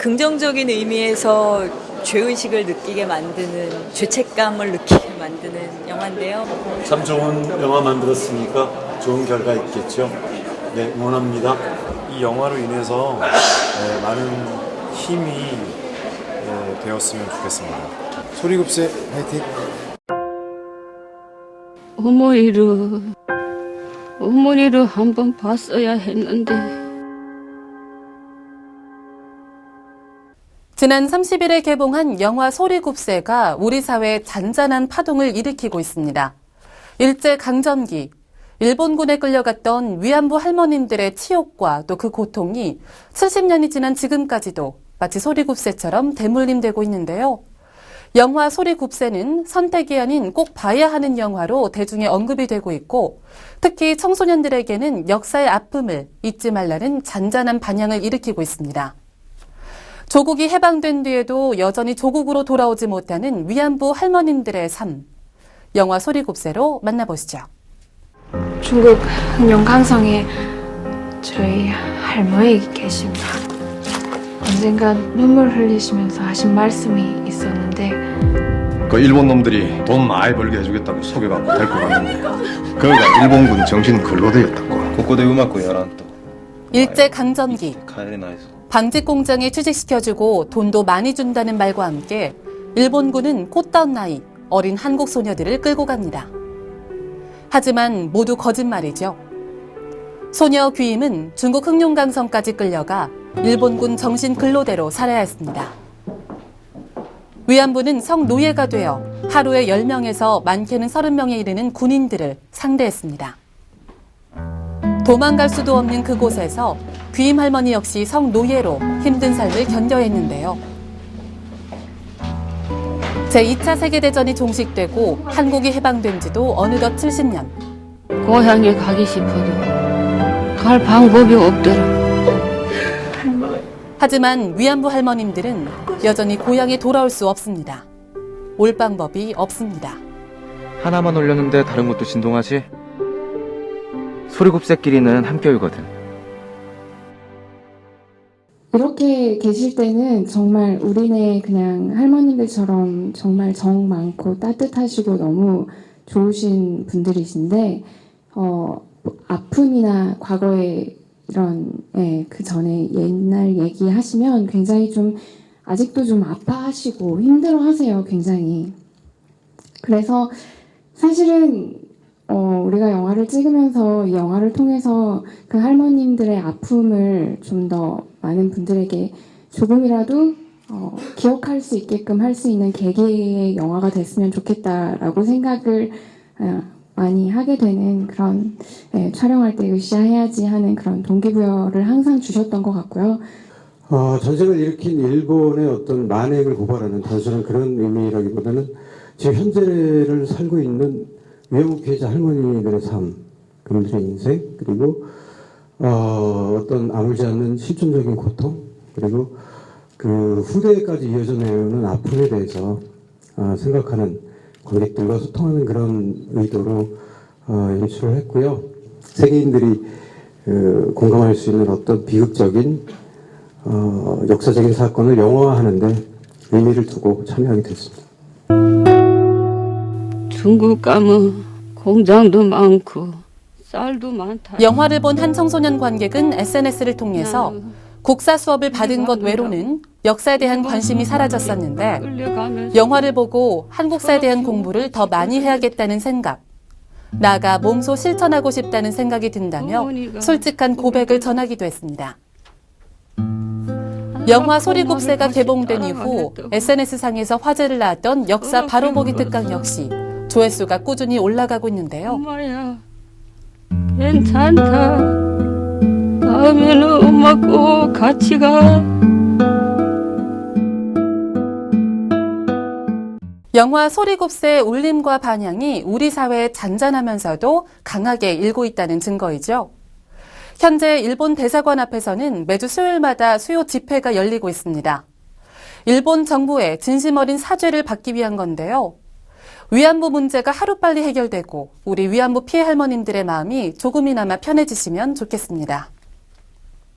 긍정적인 의미에서 죄의식을 느끼게 만드는 죄책감을 느끼게 만드는 영화인데요. 참 좋은 영화 만들었으니까 좋은 결과 있겠죠. 네, 응원합니다. 이 영화로 인해서 네, 많은 힘이 네, 되었으면 좋겠습니다. 소리급세 화이팅! 어머니를 어머니를 한번 봤어야 했는데 지난 30일에 개봉한 영화 소리굽새가 우리 사회에 잔잔한 파동을 일으키고 있습니다. 일제 강점기, 일본군에 끌려갔던 위안부 할머님들의 치욕과 또 그 고통이 70년이 지난 지금까지도 마치 소리굽새처럼 대물림되고 있는데요. 영화 소리굽새는 선택이 아닌 꼭 봐야 하는 영화로 대중에 언급이 되고 있고 특히 청소년들에게는 역사의 아픔을 잊지 말라는 잔잔한 반향을 일으키고 있습니다. 조국이 해방된 뒤에도 여전히 조국으로 돌아오지 못하는 위안부 할머님들의 삶. 영화 소리곱새로 만나보시죠. 중국 흑룡 강성에 저희 할머니 계십니다. 언젠가 눈물 흘리시면서 하신 말씀이 있었는데 그 일본 놈들이 돈 많이 벌게 해주겠다고 소개받고 데리고 갔는데 그가 일본군 정신 근로대였다고 국고대 음악고 열한 또 일제 강점기 방직 공장에 취직시켜주고 돈도 많이 준다는 말과 함께 일본군은 꽃다운 나이 어린 한국 소녀들을 끌고 갑니다. 하지만 모두 거짓말이죠. 소녀 귀임은 중국 흑룡강성까지 끌려가 일본군 정신 근로대로 살아야 했습니다. 위안부는 성노예가 되어 하루에 10명에서 많게는 30명에 이르는 군인들을 상대했습니다. 도망갈 수도 없는 그곳에서 귀임 할머니 역시 성노예로 힘든 삶을 견뎌야 했는데요. 제2차 세계대전이 종식되고 한국이 해방된 지도 어느덧 70년. 고향에 가기 싶어도 갈 방법이 없더라. 하지만 위안부 할머님들은 여전히 고향에 돌아올 수 없습니다. 올 방법이 없습니다. 하나만 올렸는데 다른 것도 진동하지? 소리곱새끼리는 함께울거든. 이렇게 계실 때는 정말 우리네 그냥 할머님들처럼 정말 정 많고 따뜻하시고 너무 좋으신 분들이신데 어, 아픔이나 과거에 이런 예, 그 전에 옛날 얘기 하시면 굉장히 좀 아직도 좀 아파하시고 힘들어하세요 굉장히. 그래서 사실은 어, 우리가 영화를 찍으면서 이 영화를 통해서 그 할머님들의 아픔을 좀더 많은 분들에게 조금이라도 어, 기억할 수 있게끔 할 수 있는 계기의 영화가 됐으면 좋겠다라고 생각을 어, 많이 하게 되는 그런 예, 촬영할 때 으쌰해야지 하는 그런 동기부여를 항상 주셨던 것 같고요. 어, 전쟁을 일으킨 일본의 어떤 만행을 고발하는 단순한 그런 의미라기보다는 지금 현재를 살고 있는 외국 피해자 할머니들의 삶, 그분들의 인생, 그리고 어, 어떤 아물지 않는 실존적인 고통, 그리고 그 후대까지 이어져 내오는 아픔에 대해서 어, 생각하는 관객들과 소통하는 그런 의도로 어, 연출을 했고요. 세계인들이 그, 공감할 수 있는 어떤 비극적인 어, 역사적인 사건을 영화화하는데 의미를 두고 참여하게 됐습니다. 중국 가면 공장도 많고 쌀도 많다. 영화를 본 한 청소년 관객은 SNS를 통해서 국사 수업을 받은 것 외로는 역사에 대한 관심이 사라졌었는데 영화를 보고 한국사에 대한 공부를 더 많이 해야겠다는 생각, 나아가 몸소 실천하고 싶다는 생각이 든다며 솔직한 고백을 전하기도 했습니다. 영화 소리곱새가 개봉된 이후 SNS상에서 화제를 낳았던 역사 바로보기 특강 역시 조회수가 꾸준히 올라가고 있는데요. 괜찮다. 다음에는 엄마 꼭 같이 가. 영화 소리곱새의 울림과 반향이 우리 사회에 잔잔하면서도 강하게 일고 있다는 증거이죠. 현재 일본 대사관 앞에서는 매주 수요일마다 수요 집회가 열리고 있습니다. 일본 정부의 진심 어린 사죄를 받기 위한 건데요. 위안부 문제가 하루빨리 해결되고 우리 위안부 피해 할머님들의 마음이 조금이나마 편해지시면 좋겠습니다.